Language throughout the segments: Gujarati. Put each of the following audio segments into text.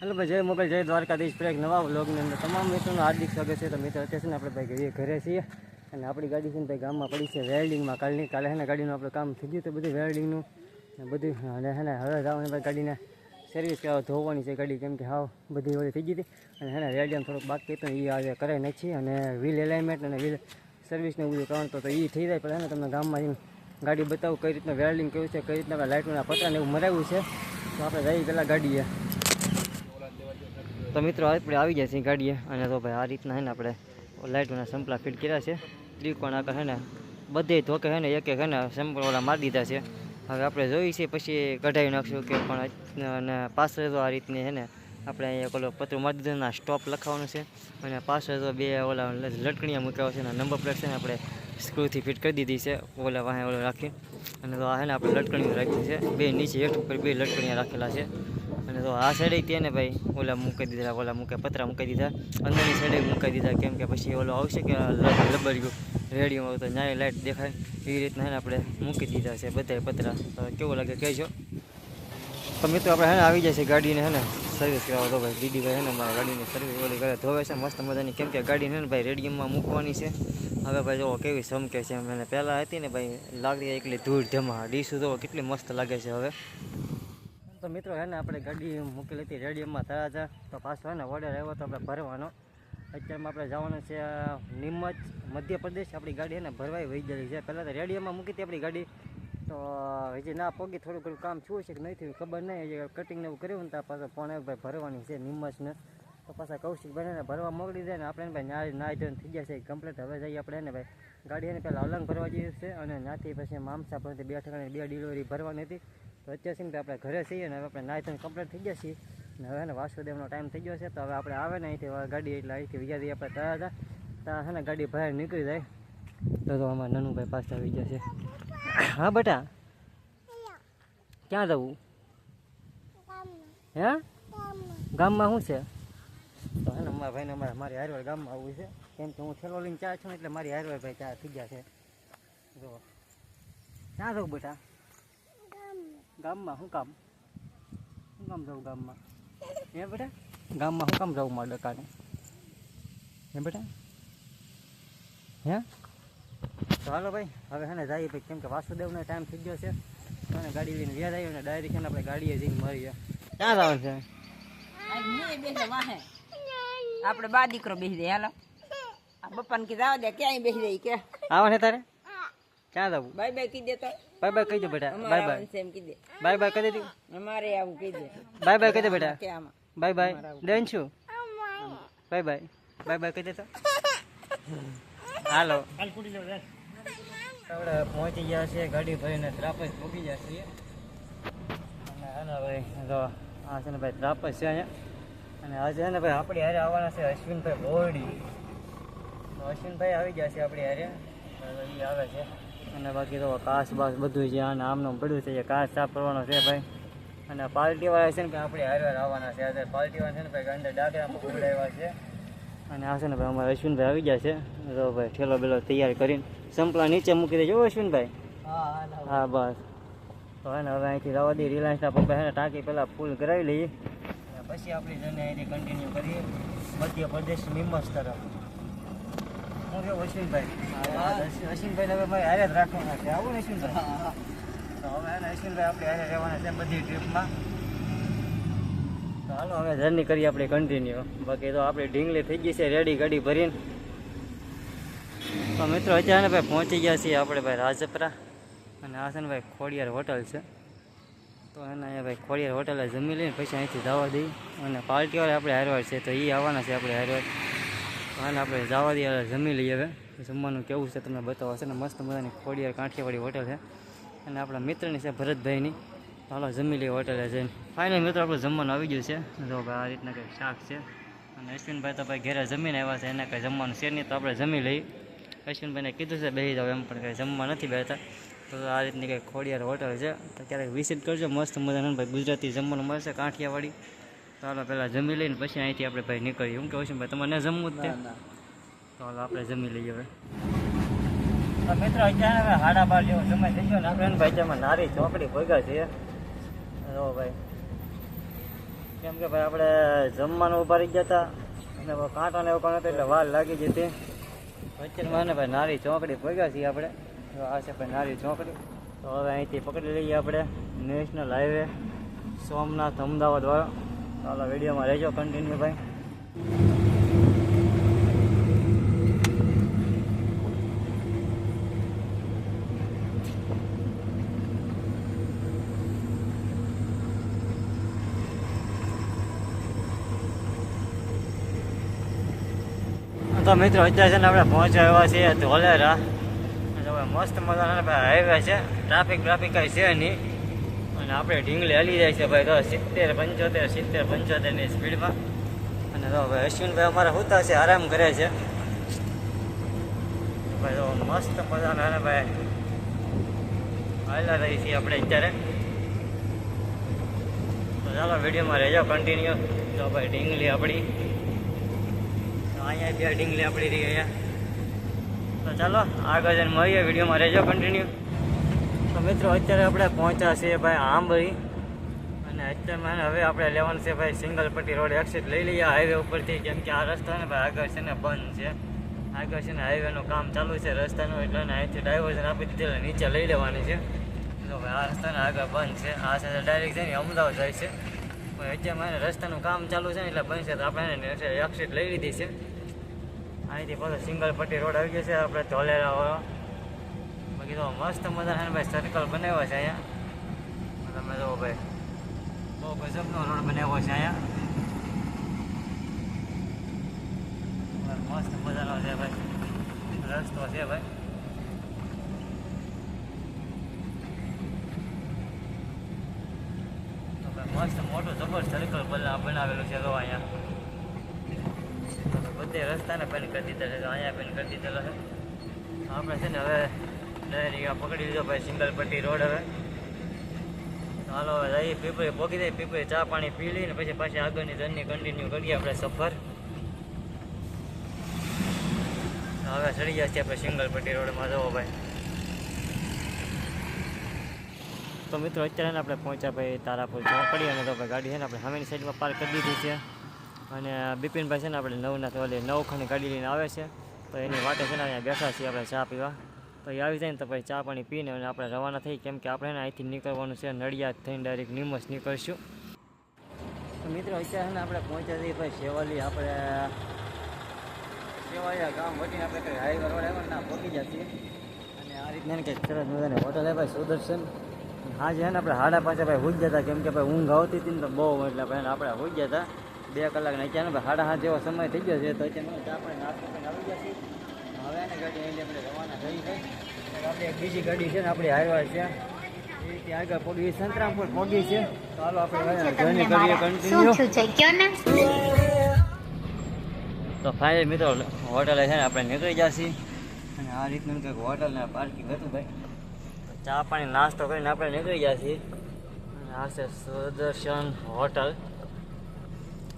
હેલો ભાઈ, જય મોગલ જય દ્વારકાધીશ. પર એક નવા વ્લોગની અંદર તમામ મિત્રોનું હાર્દિક સ્વાગત છે. તો મિત્રો, અત્યારે છે ને આપણે ભાઈ ઘરે ઘરે છીએ અને આપણી ગાડી છે ને ભાઈ ગામમાં પડી છે વેલ્ડિંગમાં. કાલની કાલે છે ને ગાડીનું આપણું કામ થઈ ગયું તો બધું વેલ્ડિંગનું. ને બધું અને છે ને હવે જવાનું ભાઈ ગાડીને સર્વિસ કરાવવા ધોવાની છે ગાડી. કેમ કે હાવ બધી ઓલી થઈ ગઈ હતી. અને છે ને વેલ્ડિંગ થોડુંક બાકી હતું. એ આજે કરાવી નાખી અને વ્હીલ એલાઇનમેન્ટ અને વ્હીલ સર્વિસને એવું બધું કરવાનું તો તો એ થઈ જાય. પણ છે ને તમને ગામમાં જઈને ગાડી બતાવું કઈ રીતના વેલ્ડિંગ કર્યું છે, કઈ રીતના આપણે લાઇટોના પતરાને એવું મરાવ્યું છે. તો આપણે જઈએ પહેલાં ગાડીએ. તો મિત્રો આપણે આવી જાય છીએ ગાડીએ. અને તો ભાઈ, આ રીતના છે ને આપણે લાઇટોના સંપલા ફિટ કર્યા છે. ત્રિકોણ આગળ છે ને, બધે ધોકે છે ને, એક એક છે ને સંપલ ઓલા મારી દીધા છે. હવે આપણે જોઈએ છીએ પછી કઢાવી નાખશું કે પણ અને પાછળ તો આ રીતની છે ને, આપણે અહીંયા ઓલો પત્ર મારી દીધો ના સ્ટોપ લખાવવાનું છે. અને પાછળ તો બે ઓલા લટકણીયા મૂક્યા છે અને નંબર પ્લેટ છે ને, આપણે સ્ક્રૂથી ફિટ કરી દીધી છે, ઓલા વાહે ઓલો રાખી. અને તો આ છે ને, આપણે લટકણીઓ રાખી છે. બે નીચે હેઠ ઉપર બે લટકણીયા રાખેલા છે. અને તો આ સાઈડે તે ને ભાઈ, ઓલા મૂકી દીધા, ઓલા મૂકે, પતરા મૂકી દીધા. અંદરની સાઈડે મૂકી દીધા, કેમ કે પછી ઓલો આવશે કે લબડ્યું રેડિયો તો ન્યાય લાઇટ દેખાય. એ રીતના છે ને આપણે મૂકી દીધા છે બધા પતરા. તો કેવું લાગે કહેજો. તો મિત્રો આપણે હે આવી જાય છે ગાડીને હે ને સર્વિસ કરાવો તો ભાઈ દીદીભાઈ હે ને મારા ગાડીની સર્વિસ ઓલી કરે, ધોવે છે, મસ્ત મજાની. કેમ કે ગાડી છે ને ભાઈ રેડિયમમાં મૂકવાની છે. હવે ભાઈ જો કેવી ચમકે છે. એમ અને પહેલાં હતી ને ભાઈ લાગતી એકલી ધૂળ ધમા ડીશું તો કેટલી મસ્ત લાગે છે હવે. તો મિત્રો હે ને, આપણે ગાડી મૂકેલી હતી, રેડિયમમાં થયા છે. તો પાછો હે ને, ઓર્ડર આવ્યો તો આપણે ભરવાનો. અત્યારમાં આપણે જવાનું છે નીમચ મધ્યપ્રદેશ. આપણી ગાડી હે ને, ભરવાઈ વહી ગયેલી છે. પહેલાં તો રેડિયમમાં મૂકી હતી આપણી ગાડી. તો હજી ના પોગી, થોડું ઘણું કામ થયું છે કે નહીં થયું, ખબર નહીં. હજી કટિંગ એવું કર્યું ને, તો પાછો ફોન ભાઈ ભરવાની છે નિમચને તો પાછા કૌશિક ભાઈને ભરવા મોકલી દે ને, આપણે ભાઈ ના નાય ધોઈને થઈ ગયા છે કમ્પ્લીટ હવે જઈએ આપણે એને ભાઈ, ગાડી એને પહેલાં અલંગ ભરવા જઈએ છે, અને ત્યાંથી પછી મામસા પરથી બે ઠેકાણે બે ડિલિવરી ભરવાની હતી. તો અત્યારે સિંહ આપણે ઘરે છીએ ને હવે આપણે નાહી ધોઈને કમ્પ્લીટ થઈ ગયા છીએ. ને હવે ને વાસુદેવનો ટાઈમ થઈ ગયો છે. તો હવે આપણે આવે ને અહીંથી ગાડી એટલે અહીંથી વિચારી આપણે તૈયાર હતા. ત્યાં છે ને ગાડી બહાર નીકળી જાય. તો તો અમારા નાનુભાઈ પાસે આવી ગયા છે. હા બેટા? ક્યાં જવું? હે? ગામમાં શું છે? તો હે ને અમારા ભાઈને અમારે મારી હારવાર ગામમાં આવવું છે. કેમ કે હું થેલો લઈને ચા છું એટલે મારી હારવાર ભાઈ ચા થઈ ગયા છે. જો ક્યાં જવું બેટા? ગામમાં શું કામ શું કામ જવું ગામમાં હે બેટા ગામમાં શું કામ જવું મારા ડકાને હે બેટા હે તો હાલો ભાઈ હવે હેને જઈએ ભાઈ કેમ કે વાસુદેવનો ટાઈમ થઈ ગયો છે એને ગાડી લઈને વ્યાજ આવ્યો અને ડાયરેક્ટ એને આપણે ગાડીએ જઈને મળીએ ક્યાં જવાનું છે આપણે બા દીકરો બેસી દે હાલો આ બપ્પાને કીધા દે ક્યાંય બેસી દે કે આવા છે તારે ક્યાં જવું બાય બાય કીધે તો બાય બાય કહી દે બેટા બાય બાય. સેમ કહી દે બાય બાય કહી દે. અમારે આવું કહી દે બાય બાય કહી દે બેટા. કે આમાં. Bye bye. ડન છું. Bye bye. બાય બાય કહી દે તો. હાલો. આપણે પહોંચી ગયા છે ગાડી ભરીને ત્રાપસ પૂગી ગયા છીએ. અને હાલો ભાઈ તો આ છે ને ભાઈ ત્રાપસ છે અહીંયા. અને આજે છે ને ભાઈ આપણી હારે આવવાના છે અશ્વિનભાઈ બોરડી. તો અશ્વિનભાઈ આવી ગયા છે આપણી હારે. એ આવે છે. અને બાકી તો કાચ બાસ બધું છે અને આમનું પડ્યું છે કાચ સાફ કરવાનો છે ભાઈ. અને પાર્ટીવાળા છે ને ભાઈ આપણે હારવાર આવવાના છે. આજે પાર્ટીવાળા છે ને ભાઈ અંદર ડાકરામાં ઉડાવ્યા છે. અને આ છે ને ભાઈ અમારા અશ્વિનભાઈ આવી ગયા છે. તો ભાઈ ઠેલો બેલો તૈયાર કરીને સંપલા નીચે મૂકી દેજો અશ્વિનભાઈ. હા બસ. તો હે ને હવે અહીંથી રવા દઈએ રિલાયન્સના પપ્પા હે ને ટાંકી પહેલાં ફૂલ કરાવી લઈએ. પછી આપણી જર્ની અહીંથી કન્ટિન્યુ કરીએ. મધ્યપ્રદેશ નિમસ તરફ. અશ્વિનભાઈને હવે મારે આપણે જર્ની કરીએ આપણે કન્ટિન્યુ બાકી તો આપણે ઢીંગલી થઈ ગઈ છે રેડી ગાડી ભરીને. તો મિત્રો અત્યારે ભાઈ પહોંચી ગયા છીએ આપણે ભાઈ રાજપરા. અને આ ભાઈ ખોડિયાર હોટલ છે. તો એના અહીંયા ભાઈ ખોડિયાર હોટલે જમી લઈને પછી અહીંથી જવા દઈ અને પાર્ટીવાળા આપણે હારવાર છે, તો એ આવવાના છે આપણે હારવાર. તો આપણે જવા દઈએ જમી લઈએ હવે. જમવાનું કેવું છે તમને બતાવવા છે ને મસ્ત મજાની ખોડિયાર કાંઠિયાવાળી હોટલ છે. અને આપણા મિત્રની છે ભરતભાઈની. હાલો જમી લઈએ હોટલે જઈને. ફાઇનલ મિત્રો, આપણે જમવાનું આવી ગયું છે. જો ભાઈ આ રીતના કંઈક શાક છે. અને અશ્વિનભાઈ તો ભાઈ ઘરે જમીને આવ્યા છે, એને કંઈ જમવાનું છે નહીં, તો આપણે જમી લઈએ. અશ્વિનભાઈને કીધું છે બેસી જાવ એમ પણ કંઈ જમવા નથી બેઠા. તો આ રીતની કંઈક ખોડિયાર હોટલ છે. તો ક્યારેક વિઝિટ કરજો. મસ્ત મજાનું ભાઈ ગુજરાતી જમવાનું મળશે કાંઠિયાવાડી. હાલો પહેલાં જમી લઈને પછી અહીંથી આપણે ભાઈ નીકળીએ. હું છું ભાઈ તમારે જમવું જ ચાલો આપણે જમી લઈએ હવે. મિત્રો અત્યારે હવે હાડા બાર જેવો સમય થઈ ગયો ને આપણે ભાઈ તેમાં નારી ચોકડી ભોગા છે જો ભાઈ. કેમ કે ભાઈ આપણે જમવાનું ઊભા રહી ગયા હતા. અને કાંટો ને એવું પણ હતો એટલે વાર લાગી જતી વચ્ચેમાં ને ભાઈ નારી ચોકડી પગ્યા છીએ આપણે. તો આ છે ભાઈ નારી ચોકડી. તો હવે અહીંથી પકડી લઈએ આપણે નેશનલ હાઈવે સોમનાથ અમદાવાદ વાળો. ચાલો વિડીયોમાં રહેજો કન્ટિન્યુ ભાઈ. તો મિત્રો, અત્યારે છે ને આપણે પહોંચ્યા છીએ ધોલેરા. મસ્ત મજાના હાઈવે છે. ટ્રાફિક ટ્રાફિક કાંઈ છે નહીં. અને આપણે ઢીંગલી હલી જાય છે ભાઈ, તો સિત્તેર, પંચોતેર, સિત્તેર પંચોતેરની સ્પીડમાં અને તો ભાઈ અશ્વિનભાઈ અમારા હોતા છે, આરામ કરે છે. ભાઈ, તો મસ્ત મજાના ને ભાઈ. હાલા રહી છીએ આપણે અત્યારે. તો ચાલો વિડીયોમાં રહેજો કન્ટિન્યુ તો ભાઈ ઢીંગલી આપણી. અહીંયા બે ઢીંગલી આપણી રહી અહીંયા. તો ચાલો, આગળ જઈને મળીએ, વિડીયોમાં રહેજો કન્ટિન્યુ મિત્રો, અત્યારે આપણે પહોંચ્યા છીએ ભાઈ આંબળી અને અત્યારમાં હવે આપણે લેવાનું છે ભાઈ સિંગલ પટ્ટી રોડ એક્સિટ લઈ લઈએ હાઈવે ઉપરથી, કેમ કે આ રસ્તો ને ભાઈ આગળ છે ને બંધ છે. આગળ છે ને હાઈવેનું કામ ચાલુ છે રસ્તાનું, એટલે અહીંથી ડાયવર્ઝન આપી દીધેલું નીચે લઈ લેવાની છે. તો ભાઈ આ રસ્તાને આગળ બંધ છે. આ સાથે ડાયરેક્ટ જઈને અમદાવાદ જાય છે. પણ અત્યારે મારે રસ્તાનું કામ ચાલુ છે ને એટલે બંધ છે તો આપણે એક્સિટ લઈ લીધી છે. અહીંથી પાછો સિંગલ પટ્ટી રોડ આવી ગયો છે, આપણે ધોલેરા બાકી તો મસ્ત મજાના ભાઈ સર્કલ બનાવ્યો છે અહીંયા. તમે જો ભાઈ, બહુ ગજબનો રોડ બનાવ્યો છે અહીંયા. મસ્ત મજાનો છે ભાઈ. રસ્તો છે ભાઈ. મસ્ત મોટું જબરજસ્ત સર્કલ બનાવેલું છે તો અહીંયા. બધે રસ્તાને પેન કરી દીધા છે અહીંયા પેન કરી દીધેલો છે. આપણે છે ને હવે ડાયરેક્ટ પકડી લીધો ભાઈ સિંગલ પટ્ટી રોડ હવે. ચાલો જઈએ પીપળી પોકી દઈએ, પીપળી ચા પાણી પી લઈને પછી પાછી આગળની જર્ની કન્ટિન્યુ કરીએ આપણે સફર. હવે ચડી ગયા છીએ આપણે સિંગલ પટ્ટી રોડમાં જવો ભાઈ. તો મિત્રો, અત્યારે ને આપણે પહોંચ્યા ભાઈ તારાપુર ચોકડી અને તો ભાઈ ગાડી છે ને આપણે સામેની સાઈડમાં પાર્ક કરી દીધી છે. અને બિપિનભાઈ છે ને આપણે નવના ઓલી નવ ખંડ ગાડી લઈને આવે છે. તો એની વાટે છે ને અહીંયા બેઠા છીએ આપણે ચા પીવા. તો એ આવી જાય ને તો પછી ચા પાણી પીને અને આપણે રવાના થઈ કેમ કે આપણે ને અહીંથી નીકળવાનું છે નડિયાદ થઈને ડાયરેક્ટ નિમસ નીકળશું. તો મિત્રો અત્યારે ને આપણે પહોંચ્યા છીએ ભાઈ શેવાલી, આપણે શેવાલિયા ગામ વટીને આપણે કંઈ હાઈવે રોડ આવ્યો ને ના, પહોંચી જતી અને આ રીતના કંઈક સરસ મજાની હોટલ ભાઈ, સુદર્શન. હા છે ને આપણે હાડા પાછા ભાઈ હોઈ જતા કેમ કે ભાઈ ઊંઘ આવતી હતી ને તો બહુ, એટલે ભાઈ આપણે હોઈ જતા બે કલાક અત્યારે ભાઈ સાડા સાત જેવો સમય થઈ ગયો છે, તો અત્યારે ચા પણ નાસ્તો આવી ગયા છીએ. ગાડી આપણે રવાના થઈ ગઈ. આપણે બીજી ગાડી છે ને આપણી હાઈવા છે. એ રીતે આગળ પગી સંતરામપુર પગી છે. ચાલો આપણે જર્ની કરીએ કન્ટિન્યુ છે? કયો તો ફાઇનલ મિત્રો હોટલે છે ને આપણે નીકળી જશે અને આ રીતનું કંઈક હોટલ ને પાર્કિંગ હતું ભાઈ. ચા પાણી નાસ્તો કરીને આપણે નીકળી જશે અને આ છે સુદર્શન હોટલ.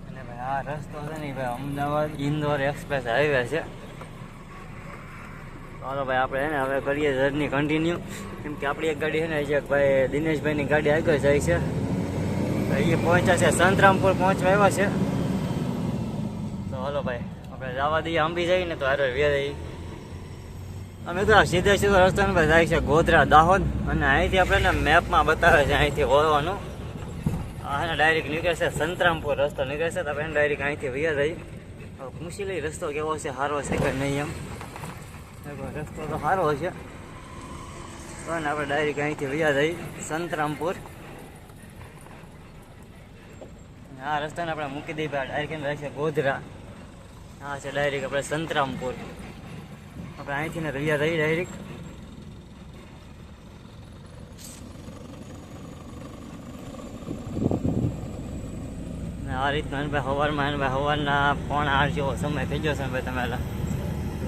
અને ભાઈ આ રસ્તો છે ને ભાઈ અમદાવાદ ઇન્દોર એક્સપ્રેસ હાઈવે છે. ચાલો ભાઈ, આપણે છે ને હવે કરીએ જર્ની કન્ટિન્યુ કેમ કે આપણી એક ગાડી છે ને જે ભાઈ દિનેશભાઈની ગાડી આગળ જાય છે. એ પહોંચ્યા છે, સંતરામપુર પહોંચવા આવ્યા છે. તો હલો ભાઈ, આપણે જવા દઈએ, આંબી જઈએ ને તો હારે વ્યા જઈએ. અમે તો સીધે સીધો રસ્તો ભાઈ જાય છે, ગોધરા, દાહોદ, અને અહીંથી આપણે ને મેપમાં બતાવે છે, અહીંથી હોવાનું આ ને ડાયરેક્ટ નીકળે છે, સંતરામપુર રસ્તો નીકળે છે, તો આપણે ડાયરેક્ટ અહીંથી વ્યા જઈએ. પૂછી લઈ રસ્તો કેવો છે, સારો છે કે નહીં એમ. રસ્તો તો સારો છે. પણ આપણે ડાયરેક્ટ અહીંથી વ્યા જઈએ, સંતરામપુર. આ રસ્તાને આપણે મૂકી દઈએ ડાયરેક્ટ છે ગોધરા. હા છે ડાયરેક્ટ આપણે સંતરામપુર. આપણે અહીંથી ને રવિયા થઈ ડાયરેક્ટ આ રીતના ભાઈ સવારમાં ભાઈ સવારના પોણા આઠ જેવો સમય થઈ ગયો છે ભાઈ તમે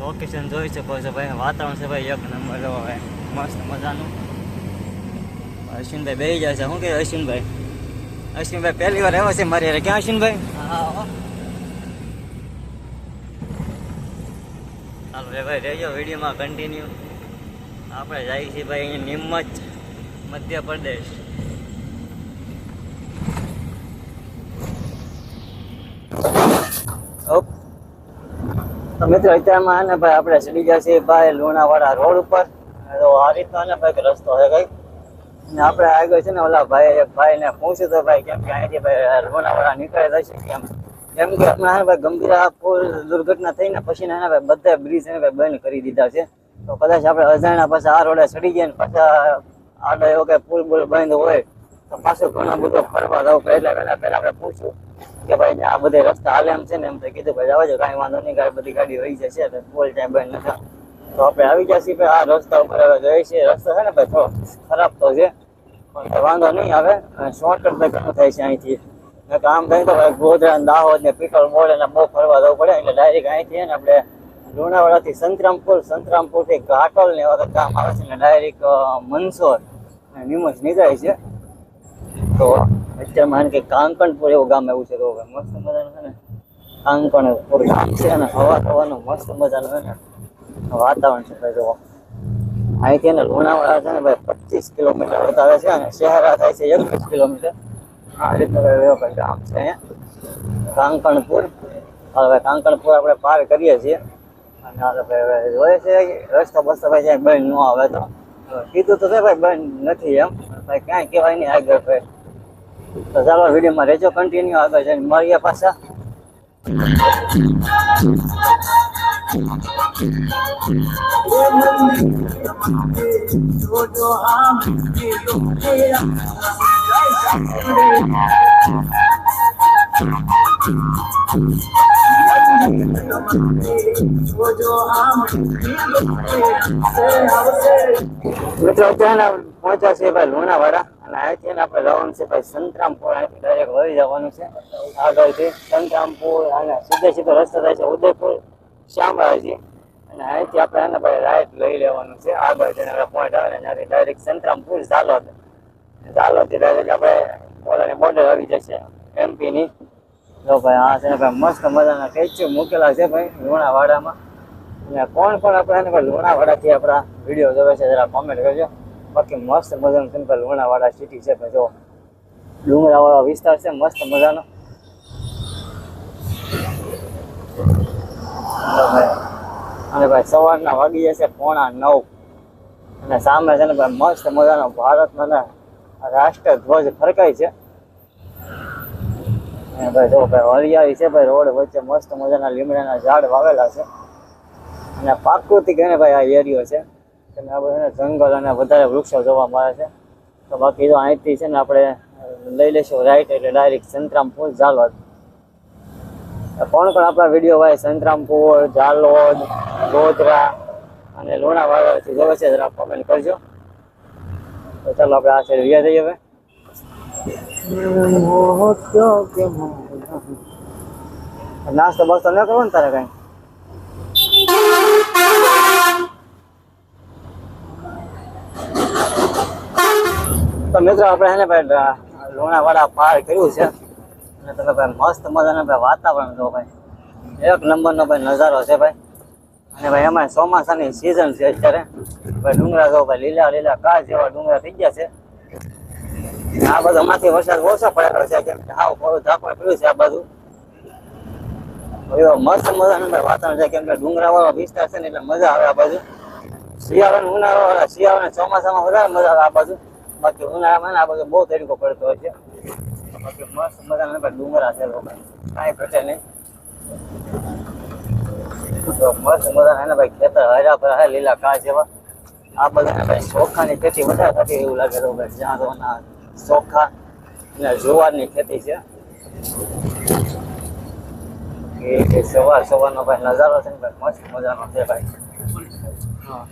લોકેશન જોઈ શકો છો ભાઈ. વાતાવરણ છે ભાઈ એક નંબર હવે મસ્ત મજાનું. અશ્વિનભાઈ બેસી જાય છે. શું કે અશ્વિનભાઈ? અશ્વિનભાઈ પહેલી વાર આવ્યા છે મારી. ક્યાં અશ્વિનભાઈ? હા ચાલો ભાઈ રહેજો. વિડીયોમાં કન્ટિન્યુ આપણે જાય છીએ ભાઈ અહીંયા નિમચ મધ્યપ્રદેશ. તો મિત્રો, અત્યારમાં આને ભાઈ આપણે ચડી ગયા છીએ ભાઈ લુણાવાડા રોડ ઉપર. તો આ રીતનો ને ભાઈ રસ્તો છે કઈ ને આપણે આગળ છે ને ઓલા ભાઈ ભાઈને પૂછ્યું તો ભાઈ કેમ કે અહીંથી ભાઈ લુણાવાડા નીકળે જશે કેમ? કેમ કે હમણાં ભાઈ ગંભીર પુલ દુર્ઘટના થઈને પછી ને ભાઈ બધા બ્રિજ એને ભાઈ બંધ કરી દીધા છે. તો કદાચ આપણે અજાણ્યા પછી આ રોડે ચડી ગયા ને પાછા આગળ એવો કે પુલ બુલ બંધ હોય તો પાછું ઘણો બધો ફરવા જવું. એટલે પહેલા પહેલા આપણે પૂછ્યું. કે ભાઈ આ બધે રસ્તા હાલે એમ છે ને એમ તો કીધું, ભાઈ દો કાંઈ વાંધો નહીં કાંઈ બધી ગાડી રહી જશે એટલે ફૂલ ટાઈમ બંધ નથી તો આપણે આવી ગયા છીએ, ભાઈ આ રસ્તા ઉપર હવે જોઈએ છીએ. રસ્તો છે ને ભાઈ થોડો ખરાબ તો છે, પણ વાંધો નહીં આવે. શોર્ટકટ ઘણું થાય છે અહીંથી. કામ થાય તો ભાઈ ગોધરા દાહોદ ને પીપલ મોડ અને બહુ ફરવા જવું પડે, એટલે ડાયરેક્ટ અહીંથી ને આપણે લુણાવાડાથી સંતરામપુર, સંતરામપુરથી ઘાટોલ ને એવા કામ આવે છે ને ડાયરેક્ટ મનસોર નિમજ નીકળાય છે. તો અત્યારમાં માન કે કાંકણપુર એવું ગામ એવું છે તો મસ્ત મજાનું છે ને. કાંકણપુર ગામ છે અને હવા હવાનું મસ્ત મજાનું છે ને. વાતાવરણ છે ભાઈ જુઓ અહીંથી એને લુણાવાડા છે ને ભાઈ પચીસ કિલોમીટર બતાવે છે અને શહેરા થાય છે એકવીસ કિલોમીટર. આ રીતે ભાઈ ગામ છે અહીંયા. કાંકણપુર. હવે કાંકણપુર આપણે પાર કરીએ છીએ. અને હવે ભાઈ જોઈએ છે રસ્તો બસ્તો ભાઈ જાય બંધ ન આવે તો. કીધું તો ભાઈ બંધ નથી એમ. ભાઈ ક્યાંય કહેવાય નહીં આગળ ભાઈ. તો ચાલો વિડીયોમાં રહેજો કન્ટિન્યુ આગળ જઈને મળીએ પાછા. મિત્રો અત્યારે પહોંચ્યા છે ભાઈ, લુણાવાડા. અને અહીંથી આપણે જવાનું છે ભાઈ સંતરામપુર અહીંથી ડાયરેક્ટ વળી જવાનું છે. આગળથી સંતરામપુર અને સીધે સીધો રસ્તો થાય છે, ઉદયપુર, શામળાજી. અને અહીંથી આપણે એને ભાઈ રાઈટ લઈ લેવાનું છે. આગળ જઈને આપણે પોઈન્ટ સંતરામપુર ઝાલોદ. ઝાલોદથી ડાયરેક્ટ આપણે ઓલાની બોર્ડર આવી જશે એમપીની જો ભાઈ, આ છે ભાઈ, મસ્ત મજાના સ્ટેચ્યુ મૂકેલા છે ભાઈ, લુણાવાડામાં. અને કોણ કોણ આપણે લુણાવાડાથી આપણા વીડિયો જોવે છે, જરા કોમેન્ટ કરજો. બાકી મસ્ત મજાનું ને ભાઈ લુણાવાડા સિટી છે જો. ડુંગરાવાળો વિસ્તાર છે, મસ્ત મજાનો. અને ભાઈ, સવારના વાગી જશે પોણા નવ. અને સામે છે ને ભાઈ, મસ્ત મજાનો ભારતનો ને રાષ્ટ્રધ્વજ ફરકાય છે. અને ભાઈ, જો ભાઈ, હરિયાળી છે ભાઈ, રોડ વચ્ચે મસ્ત મજાના લીમડાના ઝાડ વાવેલા છે. અને પ્રાકૃતિક એને ભાઈ, આ એરિયો છે. અને આ બધા જંગલ અને વધારે વૃક્ષો જોવા મળે છે. તો બાકી જો અહીંથી છે ને આપણે લઈ લઈશું રાઈટ એટલે ડાયરેક્ટ સંતરામપુર, ઝાલોદ. કોણ કોણ આપણા વીડિયો હોય? સંતરામપુર, ઝાલોદ, ગોધરા અને લુણાવાડાથી જોવે છે જરા કોમેન્ટ કરજો. તો ચાલો આપણે આ સાઈડ વ્યા જઈએ હવે. નાસ્તો બાસ્તો ન કરવો ને તારે કઈ? મિત્રો આપણે એને ભાઈ લુણાવાડા પાર કર્યું છે. અને તમે ભાઈ મસ્ત મજાના ભાઈ વાતાવરણ જો ભાઈ. એક નંબરનો ભાઈ નજારો છે ભાઈ. અને ભાઈ એમાં ચોમાસાની સિઝન છે અત્યારે. ભાઈ ડુંગરા જો ભાઈ, લીલા લીલા કાચ જેવા ડુંગરા થઈ ગયા છે. આ બધું માંથી વરસાદ ઓછો પડેલો છે, કેમ કે હાવ થોડું ઝાપડ પડ્યું છે આ બાજુ. એવો મસ્ત મજાનું ભાઈ વાતાવરણ છે, કેમ કે ડુંગરા વાળો વિસ્તાર છે ને એટલે મજા આવે આ બાજુ. શિયાળો ઉનાળો અને શિયાળો ચોમાસામાં વધારે મજા આવે આ બાજુ. બાકી ઉનાળામાં આ બાજુ બહુ તરીકો પડતો હોય છે. બાકી મસ્ત મજાના ડુંગરા છે લોકો. કાંઈ ઘટે નહીં. મસ્ત મજાના ખેતર હર્યા ભરા લીલા કાચ જેવા. આ બધા ભાઈ ચોખાની ખેતી વધારે થતી એવું લાગે ભાઈ જ્યાં તો ચોખા અને જુવારની ખેતી છે. એ સવાર સવારનો ભાઈ નજારો છે ને ભાઈ મસ્ત મજાનો છે ભાઈ. હા.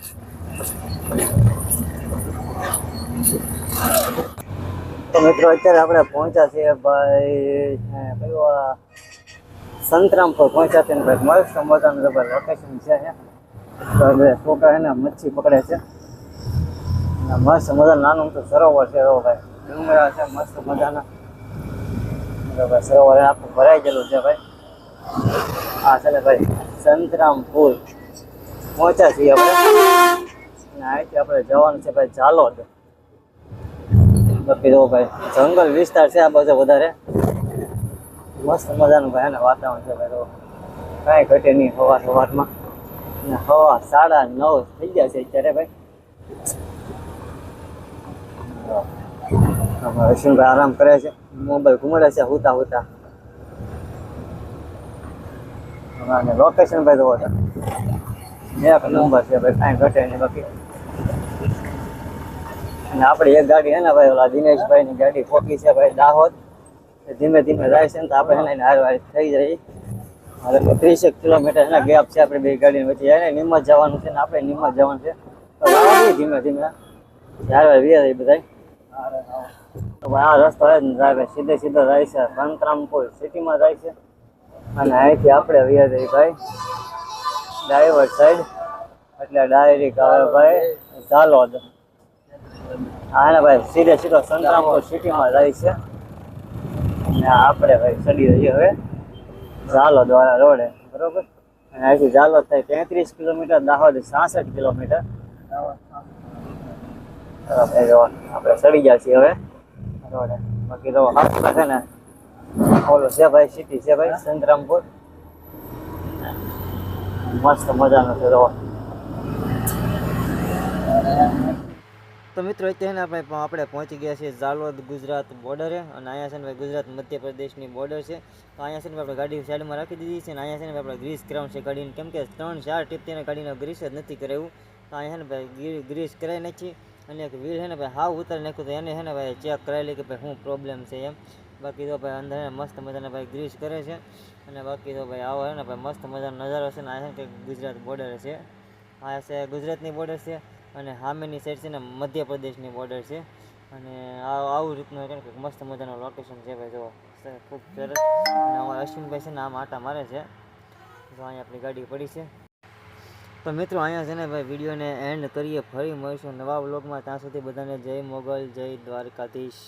તો મિત્રો, અત્યારે આપણે પહોંચ્યા છીએ ભાઈ કયું સંતરામપુર પહોંચ્યા છે ભાઈ, મસ્ત મજાનું ભાઈ લોકેશન છે છોકરા એને મચ્છી પકડે છે. મસ્ત મજાનું, નાનું તો સરોવર છે એવો ભાઈ. ડુંગરા છે, મસ્ત મજાના. ભાઈ, સરોવર આખું ભરાઈ ગયેલું છે ભાઈ. હા ને ભાઈ સંતરામપુર પહોંચ્યા છીએ આપણે. આપણે જવાનું છે ભાઈ ઝાલોદ. બાકી જો ભાઈ, જંગલ વિસ્તાર છે આ બધો વધારે. મસ્ત મજાનું ભાઈ ને વાતાવરણ છે ભાઈ કાંઈ ઘટે નહીં સવાર સવારમાં ને હવા સાડા નવ થઈ ગયા છે અત્યારે ભાઈ. અશ્વિનભાઈ આરામ કરે છે. મોબાઈલ ઘુમાડે છે હુતા હુતા. અને લોકેશન ભાઈ તો. એક નંબર છે ભાઈ, કાંઈ ઘટે નહીં બાકી. અને આપણી એક ગાડી હે ને ભાઈ, ઓલા દિનેશભાઈની ગાડી ફોકી છે ભાઈ, દાહોદ. ધીમે ધીમે જાય છે ને તો આપણે એને હાર થઈ જાય. હવે ત્રીસેક કિલોમીટર એના ગેપ છે આપણે બે ગાડી વચ્ચે. એને નિમત જવાનું છે ને આપણે નિમત જવાનું છે. તો ધીમે ધીમે. હાર વીએ બધા આ રસ્તો ને જાય સીધે સીધો જાય છે. સંતરામપુર સિટીમાં જાય છે. અને અહીંથી આપણે વીએ જઈએ ભાઈ. ડ્રાઈવર સાઈડ એટલે ડાયરેક્ટ આવે ભાઈ. ઝાલોદ હા ભાઈ સીધે સીધો સંતરામપુર સિટીમાં જાય છે. અને આપણે ભાઈ ચડી રહીએ હવે ઝાલો દ્વારા રોડે, બરોબર? અને અહીંથી ઝાલો થાય તેત્રીસ કિલોમીટર, દાહોદ સાસઠ કિલોમીટર. આપણે ચડી ગયા છીએ હવે રોડે. બાકી તો હાથમાં છે ને, ઓલો છે ભાઈ સિટી છે ભાઈ, સંતરામપુર. મસ્ત મજાનો છે રોડ. તો મિત્રો અત્યારે આપણે આપણે પહોંચી ગયા છીએ ઝાલોદ ગુજરાત બોર્ડરે અને અહીંયા છે ને ભાઈ ગુજરાત મધ્યપ્રદેશની બોર્ડર છે તો અહીંયા છે ને આપણે ગાડી સાઈડમાં રાખી દીધી છે અને અહીંયા છે ને આપણે ગ્રીસ કરાવવાનું છે ગાડીને કેમ કે ત્રણ ચાર ટીપ ગાડીનો ગ્રીસ જ નથી કરાવ્યું તો અહીંયા છે ને ભાઈ ગ્રીસ કરાવી નાખી અને એક વ્હીલ છે ને ભાઈ હાવ ઉતારી નાખ્યું તો એને છે ને ભાઈ ચેક કરાવી લે કે ભાઈ શું પ્રોબ્લેમ છે એમ બાકી તો ભાઈ અંદર મસ્ત મજાના ભાઈ ગ્રીસ કરે છે અને બાકી તો ભાઈ આવો છે ને ભાઈ મસ્ત મજાનો નજારો છે ને આ છે ગુજરાત બોર્ડર છે આ છે ગુજરાતની બોર્ડર છે અને સામેની સાઈડ છે ને મધ્યપ્રદેશની બોર્ડર છે. અને આવું રીતનું કંઈક મસ્ત મજાનું લોકેશન છે ભાઈ, જો. ખૂબ સરસ. અમારા અશ્વિનભાઈ છે ને આમ આટા મારે છે. જો અહીંયા આપણી ગાડી પડી છે. તો મિત્રો, અહીંયા છે ને ભાઈ, વિડીયોને એન્ડ કરીએ. ફરી મળીશું નવા વ્લોગમાં ત્યાં સુધી બધાને જય મોગલ, જય દ્વારકાધીશ.